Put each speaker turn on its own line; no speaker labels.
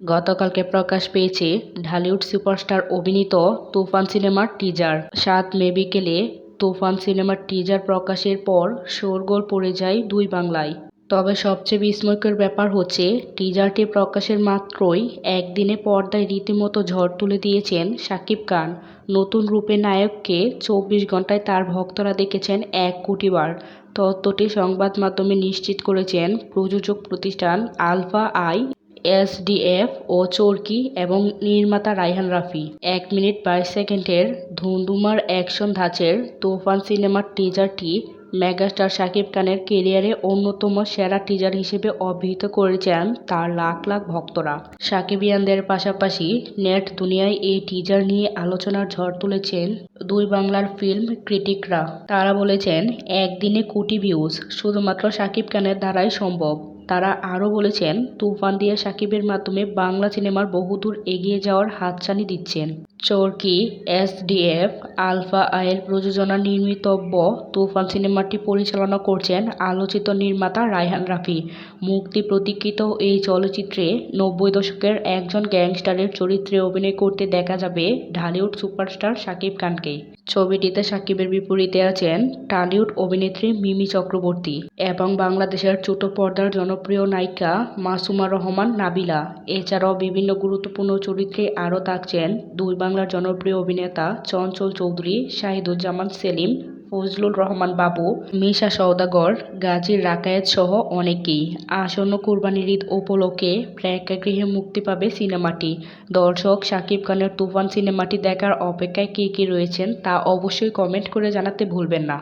গতকালকে প্রকাশ পেয়েছে ঢালিউড সুপারস্টার অভিনীত তুফান সিনেমার টিজার। সাত মে বিকেলে তুফান সিনেমার টিজার প্রকাশের পর শোরগোল পড়ে যায় দুই বাংলায়। তবে সবচেয়ে বিস্ময়কর ব্যাপার হচ্ছে, টিজারটি প্রকাশের মাত্রই একদিনে পর্দায় রীতিমতো ঝড় তুলে দিয়েছেন শাকিব খান। নতুন রূপে নায়ককে চব্বিশ ঘন্টায় তার ভক্তরা দেখেছেন এক কোটিবার। তথ্যটি সংবাদ মাধ্যমে নিশ্চিত করেছেন প্রযোজক প্রতিষ্ঠান আলফা আই। এসডিএফ ও চরকি এবং নির্মাতা রায়হান রাফি। এক মিনিট বাইশ সেকেন্ডের ধুমধুমার অ্যাকশন ধাঁচের তুফান সিনেমার টিজারটি মেগাস্টার শাকিব খানের কেরিয়ারে অন্যতম সেরা টিজার হিসেবে অভিহিত করেছেন তার লাখ লাখ ভক্তরা। সাকিবিয়ানদের পাশাপাশি নেট দুনিয়ায় এই টিজার নিয়ে আলোচনার ঝড় তুলেছেন দুই বাংলার ফিল্ম ক্রিটিকরা। তারা বলেছেন, একদিনে কোটি ভিউজ শুধুমাত্র শাকিব খানের দ্বারাই সম্ভব। তারা আরও বলেছেন তুফান দিয়া সাকিবের মাধ্যমে বাংলা সিনেমার বহুদূর এগিয়ে যাওয়ার হাতছানি দিচ্ছেন। চরকি এসডিএফ আলফা আয়ের প্রযোজনা নির্মিতব্য তুফান সিনেমাটি পরিচালনা করছেন আলোচিত নির্মাতা রায়হান রাফি। মুক্তি প্রতীক্ষিত এই চলচ্চিত্রে নব্বই দশকের একজন গ্যাংস্টারের চরিত্রে অভিনয় করতে দেখা যাবে ঢালিউড সুপারস্টার শাকিব খানকে ছবিটিতে সাকিবের বিপরীতে আছেন টালিউড অভিনেত্রী মিমি চক্রবর্তী এবং বাংলাদেশের ছোট পর্দার জনপ্রিয় নায়িকা মাসুমা রহমান নাবিলা। এছাড়াও বিভিন্ন গুরুত্বপূর্ণ চরিত্রে আরও থাকছেন দুই বাংলার জনপ্রিয় অভিনেতা চঞ্চল চৌধুরী, শাহিদুজ্জামান সেলিম ফজলুল রহমান বাবু, মিশা সওদাগর, গাজী রাকায়েত সহ অনেকেই। আসন্ন কুরবানির ঈদ উপলক্ষে প্রেক্ষাগৃহে মুক্তি পাবে সিনেমাটি। দর্শক শাকিব খানের তুফান সিনেমাটি দেখার অপেক্ষায় কে কে রয়েছেন তা অবশ্যই কমেন্ট করে জানাতে ভুলবেন না।